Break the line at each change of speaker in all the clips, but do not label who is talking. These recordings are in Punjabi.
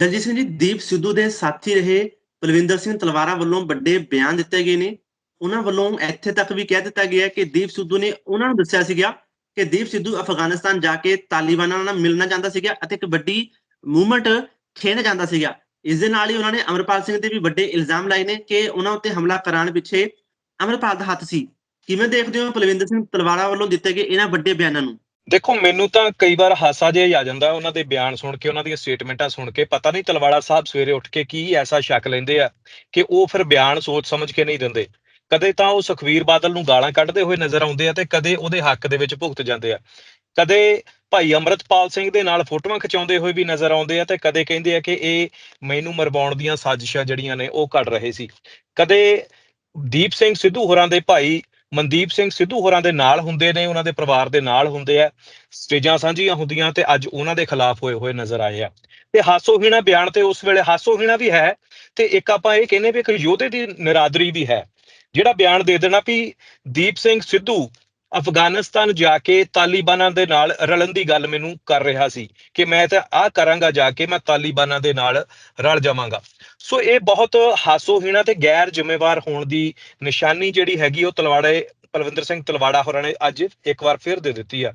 ਦਲਜੀਤ ਸਿੰਘ ਜੀ, ਦੀਪ ਸਿੱਧੂ ਦੇ ਸਾਥੀ ਰਹੇ ਬਲਵਿੰਦਰ ਸਿੰਘ ਤਲਵਾਰਾ ਵੱਲੋਂ ਵੱਡੇ ਬਿਆਨ ਦਿੱਤੇ ਗਏ ਨੇ। ਉਹਨਾਂ ਵੱਲੋਂ ਇੱਥੇ ਤੱਕ ਵੀ ਕਹਿ ਦਿੱਤਾ ਗਿਆ ਕਿ ਦੀਪ ਸਿੱਧੂ ਨੇ ਉਹਨਾਂ ਨੂੰ ਦੱਸਿਆ ਸੀਗਾ ਕਿ ਦੀਪ ਸਿੱਧੂ ਅਫਗਾਨਿਸਤਾਨ ਜਾ ਕੇ ਤਾਲਿਬਾਨਾਂ ਨਾਲ ਮਿਲਣਾ ਚਾਹੁੰਦਾ ਸੀਗਾ ਅਤੇ ਇੱਕ ਵੱਡੀ ਮੂਵਮੈਂਟ ਖੇਡ ਜਾਂਦਾ ਸੀਗਾ। ਇਸ ਦੇ ਨਾਲ ਹੀ ਉਹਨਾਂ ਨੇ ਅਮਰਪਾਲ ਸਿੰਘ ਤੇ ਵੀ ਵੱਡੇ ਇਲਜ਼ਾਮ ਲਾਏ ਨੇ ਕਿ ਉਹਨਾਂ ਉੱਤੇ ਹਮਲਾ ਕਰਾਉਣ ਪਿੱਛੇ ਅਮਰਪਾਲ ਦਾ ਹੱਥ ਸੀ। ਕਿਵੇਂ ਦੇਖਦੇ ਹੋ ਬਲਵਿੰਦਰ ਸਿੰਘ ਤਲਵਾਰਾ ਵੱਲੋਂ ਦਿੱਤੇ ਗਏ ਇਹਨਾਂ ਵੱਡੇ ਬਿਆਨਾਂ ਨੂੰ?
ਦੇਖੋ, ਮੈਨੂੰ ਤਾਂ ਕਈ ਵਾਰ ਹਾਸਾ ਜਿਹਾ ਹੀ ਆ ਜਾਂਦਾ ਉਹਨਾਂ ਦੇ ਬਿਆਨ ਸੁਣ ਕੇ, ਉਹਨਾਂ ਦੀਆਂ ਸਟੇਟਮੈਂਟਾਂ ਸੁਣ ਕੇ। ਪਤਾ ਨਹੀਂ ਤਲਵਾੜਾ ਸਾਹਿਬ ਸਵੇਰੇ ਉੱਠ ਕੇ ਕੀ ਐਸਾ ਸ਼ੱਕ ਲੈਂਦੇ ਆ ਕਿ ਉਹ ਫਿਰ ਬਿਆਨ ਸੋਚ ਸਮਝ ਕੇ ਨਹੀਂ ਦਿੰਦੇ। ਕਦੇ ਤਾਂ ਉਹ ਸੁਖਵੀਰ ਬਾਦਲ ਨੂੰ ਗਾਲਾਂ ਕੱਢਦੇ ਹੋਏ ਨਜ਼ਰ ਆਉਂਦੇ ਆ ਤੇ ਕਦੇ ਉਹਦੇ ਹੱਕ ਦੇ ਵਿੱਚ ਭੁਗਤ ਜਾਂਦੇ ਆ। ਕਦੇ ਭਾਈ ਅਮਰਤਪਾਲ ਸਿੰਘ ਦੇ ਨਾਲ ਫੋਟੋਆਂ ਖਿਚਾਉਂਦੇ ਹੋਏ ਵੀ ਨਜ਼ਰ ਆਉਂਦੇ ਆ ਤੇ ਕਦੇ ਕਹਿੰਦੇ ਆ ਕਿ ਇਹ ਮੈਨੂੰ ਮਰਵਾਉਣ ਦੀਆਂ ਸਾਜ਼ਿਸ਼ਾਂ ਜਿਹੜੀਆਂ ਨੇ ਉਹ ਘੜ ਰਹੇ ਸੀ। ਕਦੇ ਦੀਪ ਸਿੰਘ ਸਿੱਧੂ ਹੋਰਾਂ ਦੇ ਭਾਈ ਮਨਦੀਪ ਸਿੰਘ ਸਿੱਧੂ ਹੋਰਾਂ ਦੇ ਨਾਲ ਹੁੰਦੇ ਨੇ, ਉਹਨਾਂ ਦੇ ਪਰਿਵਾਰ ਦੇ ਨਾਲ ਹੁੰਦੇ ਆ। ਸਟੇਜਾਂ ਸਾਂਝੀਆਂ ਹੁੰਦੀਆਂ ਤੇ ਅੱਜ ਉਹਨਾਂ ਦੇ ਖਿਲਾਫ ਹੋਏ ਹੋਏ ਨਜ਼ਰ ਆਏ ਆ। ਤੇ ਹਾਸੋਹੀਣਾ ਬਿਆਨ ਤੇ ਉਸ ਵੇਲੇ ਹਾਸੋਹੀਣਾ ਵੀ ਹੈ ਤੇ ਇੱਕ ਆਪਾਂ ਇਹ ਕਹਿੰਦੇ ਵੀ ਇੱਕ ਯੋਧੇ ਦੀ ਨਿਰਾਦਰੀ ਵੀ ਹੈ। ਜਿਹੜਾ ਬਿਆਨ ਦੇ ਦੇਣਾ ਵੀ ਦੀਪ ਸਿੰਘ ਸਿੱਧੂ ਅਫਗਾਨਿਸਤਾਨ ਜਾ ਕੇ ਤਾਲਿਬਾਨਾਂ ਦੇ ਨਾਲ ਰਲਣ ਦੀ ਗੱਲ ਮੈਨੂੰ ਕਰ ਰਿਹਾ ਸੀ ਕਿ ਮੈਂ ਤਾਂ ਆਹ ਕਰਾਂਗਾ ਜਾ ਕੇ, ਮੈਂ ਤਾਲਿਬਾਨਾਂ ਦੇ ਨਾਲ ਰਲ ਜਾਵਾਂਗਾ। ਸੋ ਇਹ ਬਹੁਤ ਹਾਸੋਹੀਣਾ ਤੇ ਗੈਰ ਜ਼ਿੰਮੇਵਾਰ ਹੋਣ ਦੀ ਨਿਸ਼ਾਨੀ ਜਿਹੜੀ ਹੈਗੀ, ਉਹ ਤਲਵਾੜੇ, ਪਲਵਿੰਦਰ ਸਿੰਘ ਤਲਵਾੜਾ ਹੋਰਾਂ ਨੇ ਅੱਜ ਇੱਕ ਵਾਰ ਫਿਰ ਦੇ ਦਿੱਤੀ ਆ।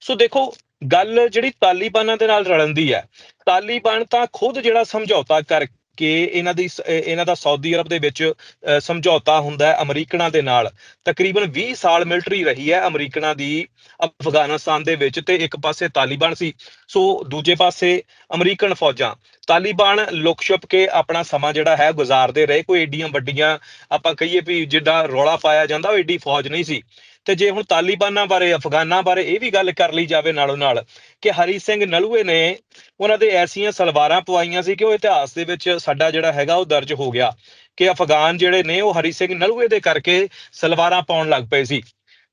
ਸੋ ਦੇਖੋ, ਗੱਲ ਜਿਹੜੀ ਤਾਲਿਬਾਨਾਂ ਦੇ ਨਾਲ ਰਲਣ ਦੀ ਹੈ, ਤਾਲਿਬਾਨ ਤਾਂ ਖੁਦ ਜਿਹੜਾ ਸਮਝੌਤਾ ਕਰ ਕਿ ਇਹਨਾਂ ਦੀ ਸ- ਇਹਨਾਂ ਦਾ ਸਾਊਦੀ ਅਰਬ ਦੇ ਵਿੱਚ ਅ, ਸਮਝੌਤਾ ਹੁੰਦਾ ਹੈ ਅਮਰੀਕਨਾਂ ਦੇ ਨਾਲ। ਤਕਰੀਬਨ 20 ਸਾਲ ਮਿਲਟਰੀ ਰਹੀ ਹੈ ਅਮਰੀਕਨਾਂ ਦੀ ਅਫਗਾਨਿਸਤਾਨ ਦੇ ਵਿੱਚ ਤੇ ਇੱਕ ਪਾਸੇ ਤਾਲਿਬਾਨ ਸੀ। ਸੋ ਦੂਜੇ ਪਾਸੇ ਅਮਰੀਕਨ ਫੌਜਾਂ। ਤਾਲਿਬਾਨ ਲੁਕ ਛੁਪ ਕੇ ਆਪਣਾ ਸਮਾਂ ਜਿਹੜਾ ਹੈ ਗੁਜ਼ਾਰਦੇ ਰਹੇ। ਕੋਈ ਏਡੀਆਂ ਵੱਡੀਆਂ ਆਪਾਂ ਕਹੀਏ ਵੀ ਜਿੱਦਾਂ ਰੌਲਾ ਪਾਇਆ ਜਾਂਦਾ ਉਹ ਏਡੀ ਫੌਜ ਨਹੀਂ ਸੀ। ਤੇ ਜੇ ਹੁਣ ਤਾਲਿਬਾਨਾਂ ਬਾਰੇ, ਅਫਗਾਨਾਂ ਬਾਰੇ ਇਹ ਵੀ ਗੱਲ ਕਰ ਲਈ ਜਾਵੇ ਨਾਲੋਂ ਨਾਲ ਕਿ ਹਰੀ ਸਿੰਘ ਨਲੂਏ ਨੇ ਉਹਨਾਂ ਦੇ ਐਸੀਆਂ ਸਲਵਾਰਾਂ ਪਵਾਈਆਂ ਸੀ ਕਿ ਉਹ ਇਤਿਹਾਸ ਦੇ ਵਿੱਚ ਸਾਡਾ ਜਿਹੜਾ ਹੈਗਾ ਉਹ ਦਰਜ ਹੋ ਗਿਆ ਕਿ ਅਫਗਾਨ ਜਿਹੜੇ ਨੇ ਉਹ ਹਰੀ ਸਿੰਘ ਨਲੂਏ ਦੇ ਕਰਕੇ ਸਲਵਾਰਾਂ ਪਾਉਣ ਲੱਗ ਪਏ ਸੀ।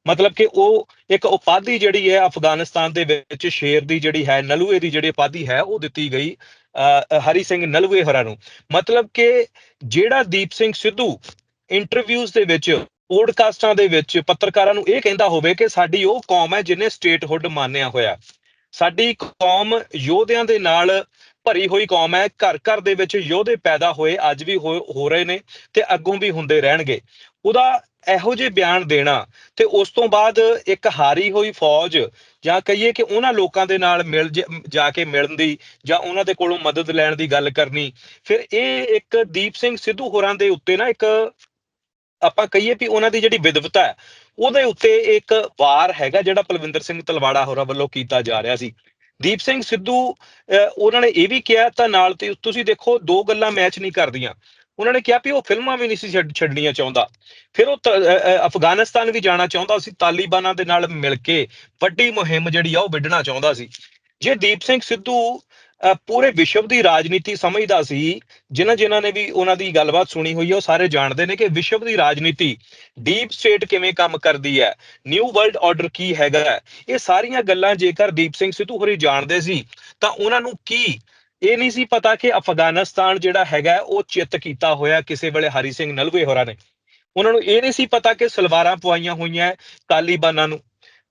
ਮਤਲਬ ਕਿ ਉਹ ਇੱਕ ਉਪਾਧੀ ਜਿਹੜੀ ਹੈ ਅਫਗਾਨਿਸਤਾਨ ਦੇ ਵਿੱਚ ਸ਼ੇਰ ਦੀ ਜਿਹੜੀ ਹੈ, ਨਲੂਏ ਦੀ ਜਿਹੜੀ ਉਪਾਧੀ ਹੈ, ਉਹ ਦਿੱਤੀ ਗਈ ਹਰੀ ਸਿੰਘ ਨਲੂਏ ਹੋਰਾਂ ਨੂੰ। ਮਤਲਬ ਕਿ ਜਿਹੜਾ ਦੀਪ ਸਿੰਘ ਸਿੱਧੂ ਇੰਟਰਵਿਊਜ਼ ਦੇ ਵਿੱਚ ਪੋਡਕਾਸਟਾਂ ਦੇ ਵਿੱਚ ਪੱਤਰਕਾਰਾਂ ਨੂੰ ਇਹ ਕਹਿੰਦਾ ਹੋਵੇ ਕਿ ਸਾਡੀ ਉਹ ਕੌਮ ਹੈ ਜਿਹਨੇ ਸਟੇਟਹੁੱਡ ਮੰਨਿਆ ਹੋਇਆ। ਸਾਡੀ ਕੌਮ ਯੋਧਿਆਂ ਦੇ ਨਾਲ ਭਰੀ ਹੋਈ ਕੌਮ ਹੈ, ਘਰ ਘਰ ਦੇ ਵਿੱਚ ਯੋਧੇ ਪੈਦਾ ਹੋਏ, ਅੱਜ ਵੀ ਹੋ ਰਹੇ ਨੇ ਤੇ ਅੱਗੋਂ ਵੀ ਹੁੰਦੇ ਰਹਿਣਗੇ। ਉਹਦਾ ਇਹੋ ਜਿਹੇ ਬਿਆਨ ਦੇਣਾ ਤੇ ਉਸ ਤੋਂ ਬਾਅਦ ਇੱਕ ਹਾਰੀ ਹੋਈ ਫੌਜ ਜਾਂ ਕਹੀਏ ਕਿ ਉਹਨਾਂ ਲੋਕਾਂ ਦੇ ਨਾਲ ਮਿਲ ਜ- ਜਾ ਕੇ ਮਿਲਣ ਦੀ ਜਾਂ ਉਹਨਾਂ ਦੇ ਕੋਲੋਂ ਮਦਦ ਲੈਣ ਦੀ ਗੱਲ ਕਰਨੀ, ਫਿਰ ਇਹ ਇੱਕ ਦੀਪ ਸਿੰਘ ਸਿੱਧੂ ਹੋਰਾਂ ਦੇ ਉੱਤੇ ਨਾ ਇੱਕ ਆਪਾਂ ਕਹੀਏ ਵੀ ਉਹਨਾਂ ਦੀ ਜਿਹੜੀ ਵਿਦਵਤਾ ਹੈ, ਉਹਦੇ ਉੱਤੇ ਇੱਕ ਵਾਰ ਹੈਗਾ ਜਿਹੜਾ ਪਲਵਿੰਦਰ ਸਿੰਘ ਤਲਵਾੜਾ ਹੋਰਾਂ ਵੱਲੋਂ ਕੀਤਾ ਜਾ ਰਿਹਾ ਸੀ। ਦੀਪ ਸਿੰਘ ਸਿੱਧੂ ਉਹਨਾਂ ਨੇ ਇਹ ਵੀ ਕਿਹਾ, ਤਾਂ ਨਾਲ ਤੇ ਤੁਸੀਂ ਦੇਖੋ, ਦੋ ਗੱਲਾਂ ਮੈਚ ਨਹੀਂ ਕਰਦੀਆਂ। ਉਹਨਾਂ ਨੇ ਕਿਹਾ ਵੀ ਉਹ ਫਿਲਮਾਂ ਵੀ ਨਹੀਂ ਸੀ ਛੱਡ- ਛੱਡਣੀਆਂ ਚਾਹੁੰਦਾ। ਫਿਰ ਉਹ ਅਫਗਾਨਿਸਤਾਨ ਵੀ ਜਾਣਾ ਚਾਹੁੰਦਾ ਸੀ, ਤਾਲਿਬਾਨਾਂ ਦੇ ਨਾਲ ਮਿਲ ਕੇ ਵੱਡੀ ਮੁਹਿੰਮ ਜਿਹੜੀ ਆ, ਉਹ ਵਿੱਢਣਾ ਚਾਹੁੰਦਾ ਸੀ। ਜੇ ਦੀਪ ਸਿੰਘ ਸਿੱਧੂ ਪੂਰੇ ਵਿਸ਼ਵ ਦੀ ਰਾਜਨੀਤੀ ਸਮਝਦਾ ਸੀ, ਜਿਨ੍ਹਾਂ ਜਿਨ੍ਹਾਂ ਨੇ ਵੀ ਉਹਨਾਂ ਦੀ ਗੱਲਬਾਤ ਸੁਣੀ ਹੋਈ ਹੈ, ਉਹ ਸਾਰੇ ਜਾਣਦੇ ਨੇ ਕਿ ਵਿਸ਼ਵ ਦੀ ਰਾਜਨੀਤੀ ਡੀਪ ਸਟੇਟ ਕਿਵੇਂ ਕੰਮ ਕਰਦੀ ਹੈ ਨਿਊ ਵਰਲਡ ਆਰਡਰ ਕੀ ਹੈਗਾ ਇਹ ਸਾਰੀਆਂ ਗੱਲਾਂ ਜੇਕਰ ਦੀਪ ਸਿੰਘ ਸਿੱਧੂ ਹੋਰੀ ਜਾਣਦੇ ਸੀ, ਤਾਂ ਉਹਨਾਂ ਨੂੰ ਕੀ ਇਹ ਨਹੀਂ ਸੀ ਪਤਾ ਕਿ ਅਫਗਾਨਿਸਤਾਨ ਜਿਹੜਾ ਹੈਗਾ ਉਹ ਚਿੱਤ ਕੀਤਾ ਹੋਇਆ ਕਿਸੇ ਵੇਲੇ ਹਰੀ ਸਿੰਘ ਨਲਵੇ ਹੋਰਾਂ ਨੇ। ਉਹਨਾਂ ਨੂੰ ਇਹ ਨਹੀਂ ਸੀ ਪਤਾ ਕਿ ਸਲਵਾਰਾਂ ਪਵਾਈਆਂ ਹੋਈਆਂ ਹੈ ਤਾਲਿਬਾਨਾਂ ਨੂੰ।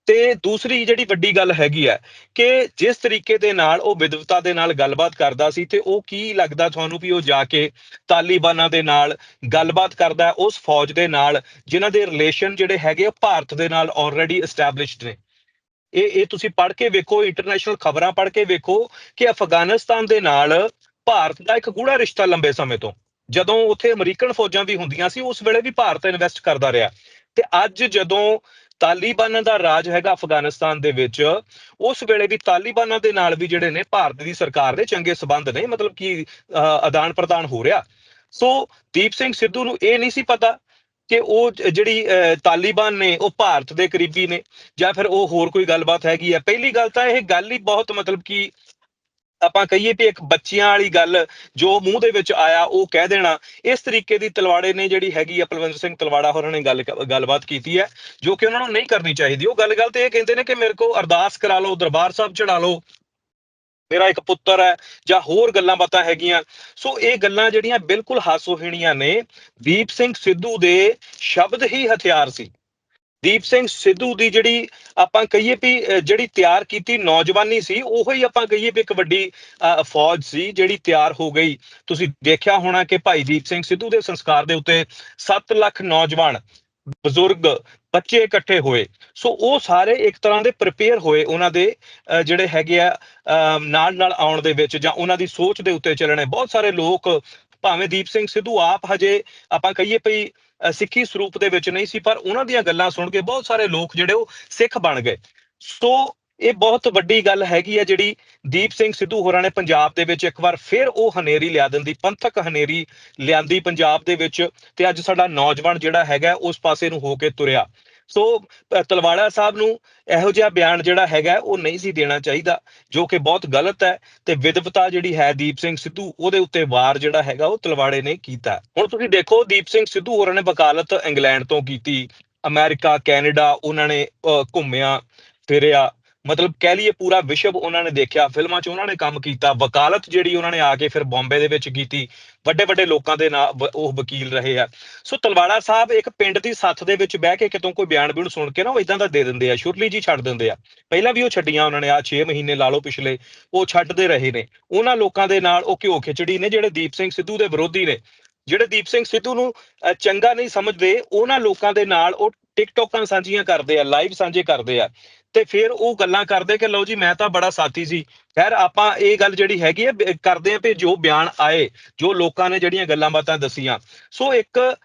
ਤੇ ਦੂਸਰੀ ਜਿਹੜੀ ਵੱਡੀ ਗੱਲ ਹੈਗੀ ਹੈ ਕਿ ਜਿਸ ਤਰੀਕੇ ਦੇ ਨਾਲ ਉਹ ਵਿਦਵਤਾ ਦੇ ਨਾਲ ਗੱਲਬਾਤ ਕਰਦਾ ਸੀ ਤੇ ਉਹ ਕੀ ਲੱਗਦਾ ਤੁਹਾਨੂੰ ਵੀ ਉਹ ਜਾ ਕੇ ਤਾਲਿਬਾਨਾਂ ਦੇ ਨਾਲ ਗੱਲਬਾਤ ਕਰਦਾ, ਉਸ ਫੌਜ ਦੇ ਨਾਲ ਜਿਨ੍ਹਾਂ ਦੇ ਰਿਲੇਸ਼ਨ ਜਿਹੜੇ ਹੈਗੇ ਉਹ ਭਾਰਤ ਦੇ ਨਾਲ ਆਲਰੇਡੀ ਐਸਟੈਬਲਿਸ਼ਡ ਨੇ। ਇਹ ਇਹ ਤੁਸੀਂ ਪੜ੍ਹ ਕੇ ਵੇਖੋ ਇੰਟਰਨੈਸ਼ਨਲ ਖਬਰਾਂ ਪੜ੍ਹ ਕੇ ਵੇਖੋ ਕਿ ਅਫਗਾਨਿਸਤਾਨ ਦੇ ਨਾਲ ਭਾਰਤ ਦਾ ਇੱਕ ਗੂੜਾ ਰਿਸ਼ਤਾ ਲੰਬੇ ਸਮੇਂ ਤੋਂ, ਜਦੋਂ ਉੱਥੇ ਅਮਰੀਕਨ ਫੌਜਾਂ ਵੀ ਹੁੰਦੀਆਂ ਸੀ, ਉਸ ਵੇਲੇ ਵੀ ਭਾਰਤ ਇਨਵੈਸਟ ਕਰਦਾ ਰਿਹਾ। ਤੇ ਅੱਜ ਜਦੋਂ ਤਾਲਿਬਾਨਾਂ ਦਾ ਰਾਜ ਹੈਗਾ ਅਫਗਾਨਿਸਤਾਨ ਦੇ ਵਿੱਚ। ਉਸ ਵੇਲੇ ਵੀ ਤਾਲਿਬਾਨਾਂ ਦੇ ਨਾਲ ਵੀ ਜਿਹੜੇ ਨੇ ਭਾਰਤ ਦੀ ਸਰਕਾਰ ਦੇ ਚੰਗੇ ਸਬੰਧ ਨੇ ਮਤਲਬ ਕਿ ਅਹ, ਆਦਾਨ ਪ੍ਰਦਾਨ ਹੋ ਰਿਹਾ। ਸੋ ਦੀਪ ਸਿੰਘ ਸਿੱਧੂ ਨੂੰ ਇਹ ਨਹੀਂ ਸੀ ਪਤਾ ਕਿ ਉਹ ਜਿਹੜੀ ਅਹ, ਤਾਲਿਬਾਨ ਨੇ ਉਹ ਭਾਰਤ ਦੇ ਕਰੀਬੀ ਨੇ ਜਾਂ ਫਿਰ ਉਹ ਹੋਰ ਕੋਈ ਗੱਲਬਾਤ ਹੈਗੀ ਹੈ ਪਹਿਲੀ ਗੱਲ ਤਾਂ ਇਹ ਗੱਲ ਹੀ ਬਹੁਤ ਮਤਲਬ ਕਿ ਆਪਾਂ ਕਹੀਏ ਵੀ ਇੱਕ ਬੱਚਿਆਂ ਵਾਲੀ ਗੱਲ ਜੋ ਮੂੰਹ ਦੇ ਵਿੱਚ ਆਇਆ, ਉਹ ਕਹਿ ਦੇਣਾ। ਇਸ ਤਰੀਕੇ ਦੀ ਤਲਵਾੜੇ ਨੇ ਜਿਹੜੀ ਹੈਗੀ ਆ, ਪਲਵਿੰਦਰ ਸਿੰਘ ਤਲਵਾੜਾ ਹੋਰਾਂ ਨੇ ਗੱਲ ਗੱਲਬਾਤ ਕੀਤੀ ਹੈ, ਜੋ ਕਿ ਉਹਨਾਂ ਨੂੰ ਨਹੀਂ ਕਰਨੀ ਚਾਹੀਦੀ। ਉਹ ਗੱਲ ਗੱਲ ਤੇ ਇਹ ਕਹਿੰਦੇ ਨੇ ਕਿ ਮੇਰੇ ਕੋ ਅਰਦਾਸ ਕਰਾ ਲਓ, ਦਰਬਾਰ ਸਾਹਿਬ ਚੜਾ ਲਓ। ਮੇਰਾ ਇੱਕ ਪੁੱਤਰ ਹੈ, ਜਾਂ ਹੋਰ ਗੱਲਾਂ ਬਾਤਾਂ ਹੈਗੀਆਂ। ਸੋ ਇਹ ਗੱਲਾਂ ਜਿਹੜੀਆਂ ਬਿਲਕੁਲ ਹਾਸੋਹੀਣੀਆਂ ਨੇ। ਦੀਪ ਸਿੰਘ ਸਿੱਧੂ ਦੇ ਸ਼ਬਦ ਹੀ ਹਥਿਆਰ ਸੀ। ਦੀਪ ਸਿੰਘ ਸਿੱਧੂ ਦੀ ਜਿਹੜੀ ਆਪਾਂ ਕਹੀਏ ਵੀ ਜਿਹੜੀ ਤਿਆਰ ਕੀਤੀ ਨੌਜਵਾਨੀ ਸੀ ਉਹੋ ਹੀ ਆਪਾਂ ਕਹੀਏ ਵੀ ਇੱਕ ਵੱਡੀ ਫੌਜ ਸੀ ਜਿਹੜੀ ਤਿਆਰ ਹੋ ਗਈ। ਤੁਸੀਂ ਦੇਖਿਆ ਹੋਣਾ ਕਿ ਭਾਈ ਦੀਪ ਸਿੰਘ ਸਿੱਧੂ ਦੇ ਸੰਸਕਾਰ ਦੇ ਉੱਤੇ 7 ਲੱਖ ਨੌਜਵਾਨ ਬਜ਼ੁਰਗ ਬੱਚੇ ਇਕੱਠੇ ਹੋਏ। ਸੋ ਉਹ ਸਾਰੇ ਇੱਕ ਤਰ੍ਹਾਂ ਦੇ ਪ੍ਰਪੇਅਰ ਹੋਏ ਉਹਨਾਂ ਦੇ ਅਹ, ਜਿਹੜੇ ਹੈਗੇ ਆ ਅਹ, ਨਾਲ ਨਾਲ ਆਉਣ ਦੇ ਵਿੱਚ ਜਾਂ ਉਹਨਾਂ ਦੀ ਸੋਚ ਦੇ ਉੱਤੇ ਚੱਲਣੇ। ਬਹੁਤ ਸਾਰੇ ਲੋਕ ਭਾਵੇਂ ਦੀਪ ਸਿੰਘ ਸਿੱਧੂ ਆਪ ਹਜੇ ਆਪਾਂ ਕਹੀਏ ਭਈ ਸਿੱਖੀ ਸਰੂਪ ਦੇ ਵਿੱਚ ਨਹੀਂ ਸੀ, ਪਰ ਉਹਨਾਂ ਦੀਆਂ ਗੱਲਾਂ ਸੁਣ ਕੇ ਬਹੁਤ ਸਾਰੇ ਲੋਕ ਜਿਹੜੇ ਉਹ ਸਿੱਖ ਬਣ ਗਏ। ਸੋ ਇਹ ਬਹੁਤ ਵੱਡੀ ਗੱਲ ਹੈਗੀ ਹੈ ਜਿਹੜੀ ਦੀਪ ਸਿੰਘ ਸਿੱਧੂ ਹੋਰਾਂ ਨੇ ਪੰਜਾਬ ਦੇ ਵਿੱਚ ਇੱਕ ਵਾਰ ਫਿਰ ਉਹ ਹਨੇਰੀ ਲਿਆ ਦਿੰਦੀ, ਪੰਥਕ ਹਨੇਰੀ ਲਿਆਂਦੀ ਪੰਜਾਬ ਦੇ ਵਿੱਚ ਤੇ ਅੱਜ ਸਾਡਾ ਨੌਜਵਾਨ ਜਿਹੜਾ ਹੈਗਾ ਉਸ ਪਾਸੇ ਨੂੰ ਹੋ ਕੇ ਤੁਰਿਆ। ਸੋ ਤਲਵਾੜਾ ਸਾਹਿਬ ਨੂੰ ਇਹੋ ਜਿਹਾ ਬਿਆਨ ਜਿਹੜਾ ਹੈਗਾ ਉਹ ਨਹੀਂ ਸੀ ਦੇਣਾ ਚਾਹੀਦਾ ਜੋ ਕਿ ਬਹੁਤ ਗਲਤ ਹੈ ਤੇ ਵਿਦਵਤਾ ਜਿਹੜੀ ਹੈ ਦੀਪ ਸਿੰਘ ਸਿੱਧੂ ਉਹਦੇ ਉੱਤੇ ਵਾਰ ਜਿਹੜਾ ਹੈਗਾ ਉਹ ਤਲਵਾੜੇ ਨੇ ਕੀਤਾ। ਹੁਣ ਤੁਸੀਂ ਦੇਖੋ ਦੀਪ ਸਿੰਘ ਸਿੱਧੂ ਹੋਰਾਂ ਨੇ ਵਕਾਲਤ ਇੰਗਲੈਂਡ ਤੋਂ ਕੀਤੀ ਅਮਰੀਕਾ ਕੈਨੇਡਾ ਉਹਨਾਂ ਨੇ ਅ, ਘੁੰਮਿਆ ਫਿਰਿਆ। ਮਤਲਬ ਕਹਿ ਲਈਏ ਪੂਰਾ ਵਿਸ਼ਵ ਉਹਨਾਂ ਨੇ ਦੇਖਿਆ ਫਿਲਮਾਂ 'ਚ ਉਹਨਾਂ ਨੇ ਕੰਮ ਕੀਤਾ ਵਕਾਲਤ ਜਿਹੜੀ ਉਹਨਾਂ ਨੇ ਆ ਕੇ ਫਿਰ ਬੰਬੇ ਦੇ ਵਿੱਚ ਕੀਤੀ ਵੱਡੇ ਵੱਡੇ ਲੋਕਾਂ ਦੇ ਨਾਲ ਉਹ ਵਕੀਲ ਰਹੇ ਆ। ਸੋ ਤਲਵਾੜਾ ਸਾਹਿਬ ਇੱਕ ਪਿੰਡ ਦੀ ਸੱਥ ਦੇ ਵਿੱਚ ਬਹਿ ਕੇ ਕਿਤੋਂ ਕੋਈ ਬਿਆਨ ਬਿਊਨ ਸੁਣ ਕੇ ਨਾ ਉਹ ਇਦਾਂ ਦਾ ਦੇ ਦਿੰਦੇ ਆ ਸ਼ੁਰਲੀ ਜੀ ਛੱਡ ਦਿੰਦੇ ਆ। ਪਹਿਲਾਂ ਵੀ ਉਹ ਛੱਡੀਆਂ ਉਹਨਾਂ ਨੇ ਆ 6 ਮਹੀਨੇ ਲਾ ਲਓ ਪਿਛਲੇ ਉਹ ਛੱਡਦੇ ਰਹੇ ਨੇ। ਉਹਨਾਂ ਲੋਕਾਂ ਦੇ ਨਾਲ ਉਹ ਘਿਓ ਖਿਚੜੀ ਨੇ ਜਿਹੜੇ ਦੀਪ ਸਿੰਘ ਸਿੱਧੂ ਦੇ ਵਿਰੋਧੀ ਨੇ। ਜਿਹੜੇ ਦੀਪ ਸਿੰਘ ਸਿੱਧੂ ਨੂੰ ਅ, ਚੰਗਾ ਨਹੀਂ ਸਮਝਦੇ ਉਹਨਾਂ ਲੋਕਾਂ ਦੇ ਨਾਲ ਉਹ ਟਿਕਟੋਕਾਂ ਸਾਂਝੀਆਂ ਕਰਦੇ ਆ ਲਾਈਵ ਸਾਂਝੇ ਕਰਦੇ ਆ, ਤੇ ਫਿਰ ਉਹ ਗੱਲਾਂ ਕਰਦੇ ਕਿ ਲਓ ਜੀ, ਮੈਂ ਤਾਂ ਬੜਾ ਸਾਥੀ ਸੀ। ਖੈਰ, ਆਪਾਂ ਇਹ ਗੱਲ ਜਿਹੜੀ ਹੈਗੀ ਹੈ ਕਰਦੇ ਆ ਵੀ ਜੋ ਬਿਆਨ ਆਏ, ਜੋ ਲੋਕਾਂ ਨੇ ਜਿਹੜੀਆਂ ਗੱਲਾਂ ਬਾਤਾਂ ਦਸੀਆਂ। ਸੋ ਇੱਕ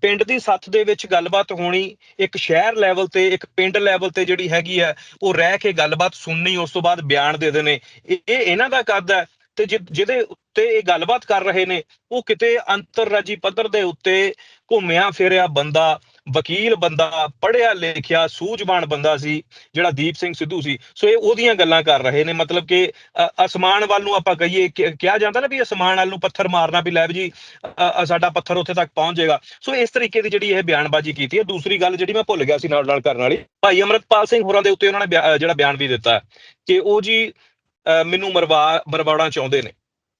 ਪਿੰਡ ਦੀ ਸੱਥ ਦੇ ਵਿੱਚ ਗੱਲਬਾਤ ਹੋਣੀ, ਇੱਕ ਸ਼ਹਿਰ ਲੈਵਲ ਤੇ, ਇੱਕ ਪਿੰਡ ਲੈਵਲ ਤੇ ਜਿਹੜੀ ਹੈਗੀ ਹੈ ਉਹ ਰਹਿ ਕੇ ਗੱਲਬਾਤ ਸੁਣਨੀ, ਉਸ ਤੋਂ ਬਾਅਦ ਬਿਆਨ ਦੇ ਦੇਣੇ ਇਹ ਇਹਨਾਂ ਦਾ ਕੱਦ ਹੈ। ਤੇ ਜਿ- ਜਿਹਦੇ ਉੱਤੇ ਇਹ ਗੱਲਬਾਤ ਕਰ ਰਹੇ ਨੇ, ਉਹ ਕਿਤੇ ਅੰਤਰਰਾਜੀ ਪੱਧਰ ਦੇ ਉੱਤੇ ਘੁੰਮਿਆ ਫਿਰਿਆ ਬੰਦਾ ਵਕੀਲ ਬੰਦਾ ਪੜ੍ਹਿਆ ਲਿਖਿਆ ਸੂਝਵਾਨ ਬੰਦਾ ਸੀ ਜਿਹੜਾ ਦੀਪ ਸਿੰਘ ਸਿੱਧੂ ਸੀ। ਸੋ ਇਹ ਉਹਦੀਆਂ ਗੱਲਾਂ ਕਰ ਰਹੇ ਨੇ ਮਤਲਬ ਕਿ ਅ, ਅਸਮਾਨ ਵੱਲ ਨੂੰ ਆਪਾਂ ਕਹੀਏ ਕਿਹਾ ਜਾਂਦਾ ਨਾ ਵੀ ਅਸਮਾਨ ਵੱਲ ਨੂੰ ਪੱਥਰ ਮਾਰਨਾ ਵੀ ਲੈ ਜੀ ਅ, ਸਾਡਾ ਪੱਥਰ ਉੱਥੇ ਤੱਕ ਪਹੁੰਚ ਜਾਏਗਾ। ਸੋ ਇਸ ਤਰੀਕੇ ਦੀ ਜਿਹੜੀ ਇਹ ਬਿਆਨਬਾਜ਼ੀ ਕੀਤੀ ਹੈ ਦੂਸਰੀ ਗੱਲ ਜਿਹੜੀ ਮੈਂ ਭੁੱਲ ਗਿਆ ਸੀ ਨਾਲ ਨਾਲ ਕਰਨ ਵਾਲੀ ਭਾਈ ਅਮਰਤਪਾਲ ਸਿੰਘ ਹੋਰਾਂ ਦੇ ਉੱਤੇ ਉਹਨਾਂ ਨੇ ਬਿਆ- ਜਿਹੜਾ ਬਿਆਨ ਵੀ ਦਿੱਤਾ ਕਿ ਉਹ ਜੀ ਅ, ਮੈਨੂੰ ਮਰਵਾ ਮਰਵਾਉਣਾ ਚਾਹੁੰਦੇ ਨੇ।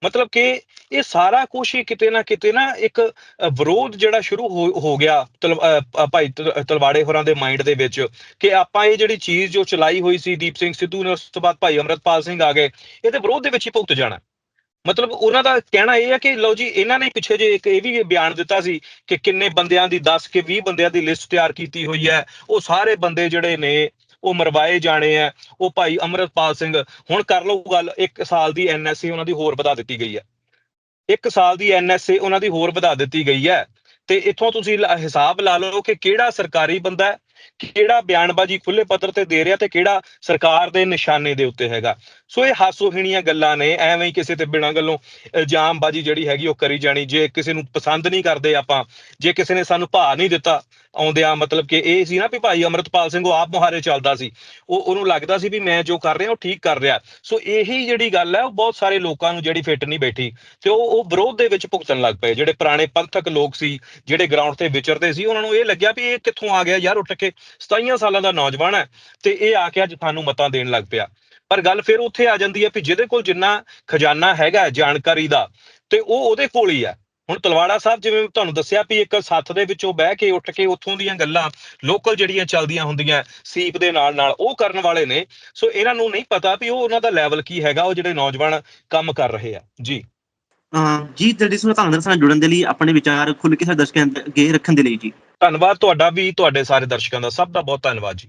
ਮਤਲਬ ਕਿ ਇਹ ਸਾਰਾ ਕੁਝ ਹੀ ਕਿਤੇ ਨਾ ਕਿਤੇ ਨਾ ਇੱਕ ਵਿਰੋਧ ਜਿਹੜਾ ਸ਼ੁਰੂ ਹੋ ਹੋ ਗਿਆ ਭਾਈ ਤਲਵਾੜੇ ਹੋਰਾਂ ਦੇ ਮਾਈਂਡ ਦੇ ਵਿੱਚ ਕਿ ਆਪਾਂ ਇਹ ਜਿਹੜੀ ਚੀਜ਼ ਜੋ ਚਲਾਈ ਹੋਈ ਸੀ ਦੀਪ ਸਿੰਘ ਸਿੱਧੂ ਨੇ ਉਸ ਤੋਂ ਬਾਅਦ ਭਾਈ ਅਮਰਤਪਾਲ ਸਿੰਘ ਆ ਗਏ ਇਹਦੇ ਵਿਰੋਧ ਦੇ ਵਿੱਚ ਹੀ ਭੁਗਤ ਜਾਣਾ। ਮਤਲਬ ਉਹਨਾਂ ਦਾ ਕਹਿਣਾ ਇਹ ਹੈ ਕਿ ਲਓ ਜੀ, ਇਹਨਾਂ ਨੇ ਪਿੱਛੇ ਜੇ ਇੱਕ ਇਹ ਵੀ ਬਿਆਨ ਦਿੱਤਾ ਸੀ ਕਿ ਕਿੰਨੇ ਬੰਦਿਆਂ ਦੀ 10 ਕੇ 20 ਬੰਦਿਆਂ ਦੀ ਲਿਸਟ ਤਿਆਰ ਕੀਤੀ ਹੋਈ ਹੈ, ਉਹ ਸਾਰੇ ਬੰਦੇ ਜਿਹੜੇ ਨੇ ਉਹ ਮਰਵਾਏ ਜਾਣੇ ਆ, ਉਹ ਭਾਈ ਅਮਰਤਪਾਲ ਸਿੰਘ, ਹੁਣ ਕਰ ਲਓ ਗੱਲ 1 ਸਾਲ ਦੀ ਐਨਐਸਏ ਉਹਨਾਂ ਦੀ ਹੋਰ ਵਧਾ ਦਿੱਤੀ ਗਈ ਹੈ। 1 ਸਾਲ ਦੀ ਐਨਐਸਏ ਉਹਨਾਂ ਦੀ ਹੋਰ ਵਧਾ ਦਿੱਤੀ ਗਈ ਹੈ ਤੇ ਇੱਥੋਂ ਤੁਸੀਂ ਹਿਸਾਬ ਲਾ ਲਓ ਕਿ ਕਿਹੜਾ ਸਰਕਾਰੀ ਬੰਦਾ ਹੈ, ਕਿਹੜਾ ਬਿਆਨਬਾਜ਼ੀ ਖੁੱਲੇ ਪੱਧਰ ਤੇ ਦੇ ਰਿਹਾ ਤੇ ਕਿਹੜਾ ਸਰਕਾਰ ਦੇ ਨਿਸ਼ਾਨੇ ਦੇ ਉੱਤੇ ਹੈਗਾ। ਸੋ ਇਹ ਹਾਸੋਹੀਣੀਆਂ ਗੱਲਾਂ ਨੇ, ਐਵੇਂ ਹੀ ਕਿਸੇ ਤੇ ਬਿਨਾਂ ਗੱਲੋਂ ਇਲਜ਼ਾਮਬਾਜ਼ੀ ਜਿਹੜੀ ਹੈਗੀ ਉਹ ਕਰੀ ਜਾਣੀ, ਜੇ ਕਿਸੇ ਨੂੰ ਪਸੰਦ ਨਹੀਂ ਕਰਦੇ ਆਪਾਂ, ਜੇ ਕਿਸੇ ਨੇ ਸਾਨੂੰ ਭਾ ਨਹੀਂ ਦਿੱਤਾ ਆਉਂਦਿਆਂ, ਮਤਲਬ ਕਿ ਇਹ ਸੀ ਨਾ ਵੀ ਭਾਈ ਅਮਰਤਪਾਲ ਸਿੰਘ ਉਹ ਆਪ ਮੁਹਾਰੇ ਚੱਲਦਾ ਸੀ, ਉਹ, ਉਹਨੂੰ ਲੱਗਦਾ ਸੀ ਵੀ ਮੈਂ ਜੋ ਕਰ ਰਿਹਾ, ਉਹ ਠੀਕ ਕਰ ਰਿਹਾ। ਸੋ ਇਹੀ ਜਿਹੜੀ ਗੱਲ ਹੈ, ਉਹ ਬਹੁਤ ਸਾਰੇ ਲੋਕਾਂ ਨੂੰ ਜਿਹੜੀ ਫਿੱਟ ਨਹੀਂ ਬੈਠੀ, ਤੇ ਉਹ ਉਹ ਵਿਰੋਧ ਦੇ ਵਿੱਚ ਭੁਗਤਣ ਲੱਗ ਪਏ, ਜਿਹੜੇ ਪੁਰਾਣੇ ਪੰਥਕ ਲੋਕ ਸੀ, ਜਿਹੜੇ ਗਰਾਊਂਡ ਤੇ ਵਿਚਰਦੇ ਸੀ, ਉਹਨਾਂ ਨੂੰ ਇਹ ਲੱਗਿਆ ਵੀ ਇਹ ਕਿੱਥੋਂ ਆ ਗਿਆ, ਯਾਰ ਉੱਠ ਕੇ 27 ਸਾਲਾਂ ਦਾ ਨੌਜਵਾਨ ਹੈ, ਤੇ ਇਹ ਆ ਕੇ ਅੱਜ ਸਾਨੂੰ ਮਤਾਂ ਦੇਣ ਲੱਗ ਪਿਆ। ਪਰ ਗੱਲ ਫਿਰ ਉੱਥੇ ਆ ਜਾਂਦੀ ਹੈ ਵੀ ਜਿਹਦੇ ਕੋਲ ਜਿੰਨਾ ਖਜ਼ਾਨਾ ਹੈਗਾ ਜਾਣਕਾਰੀ ਦਾ ਤੇ ਉਹ ਉਹਦੇ ਕੋਲ ਹੀ ਹੈ। ਹੁਣ ਤਲਵਾੜਾ ਸਾਹਿਬ ਜਿਵੇਂ ਤੁਹਾਨੂੰ ਦੱਸਿਆ ਵੀ ਇੱਕ ਸੱਥ ਦੇ ਵਿੱਚੋਂ ਬਹਿ ਕੇ ਉੱਠ ਕੇ ਉੱਥੋਂ ਦੀਆਂ ਗੱਲਾਂ ਲੋਕਲ ਜਿਹੜੀਆਂ ਚੱਲਦੀਆਂ ਹੁੰਦੀਆਂ ਸੀਪ ਦੇ ਨਾਲ ਨਾਲ ਉਹ ਕਰਨ ਵਾਲੇ ਨੇ। ਸੋ ਇਹਨਾਂ ਨੂੰ ਨਹੀਂ ਪਤਾ ਵੀ ਉਹ ਉਹਨਾਂ ਦਾ ਲੈਵਲ ਕੀ ਹੈਗਾ ਉਹ ਜਿਹੜੇ ਨੌਜਵਾਨ ਕੰਮ ਕਰ ਰਹੇ ਆ। ਜੀ।
ਜੀ ਤੁਹਾਡੇ ਸਮੇਂ ਧੰਨਵਾਦ ਨਾਲ ਜੁੜਨ ਦੇ ਲਈ ਆਪਣੇ ਵਿਚਾਰ ਖੁੱਲ੍ਹ ਕੇ ਸਾਡੇ ਦਰਸ਼ਕਾਂ ਅੱਗੇ ਰੱਖਣ ਦੇ ਲਈ ਜੀ।
ਧੰਨਵਾਦ ਤੁਹਾਡਾ ਵੀ ਤੁਹਾਡੇ ਸਾਰੇ ਦਰਸ਼ਕਾਂ ਦਾ। ਸਭ ਦਾ ਬਹੁਤ ਧੰਨਵਾਦ ਜੀ।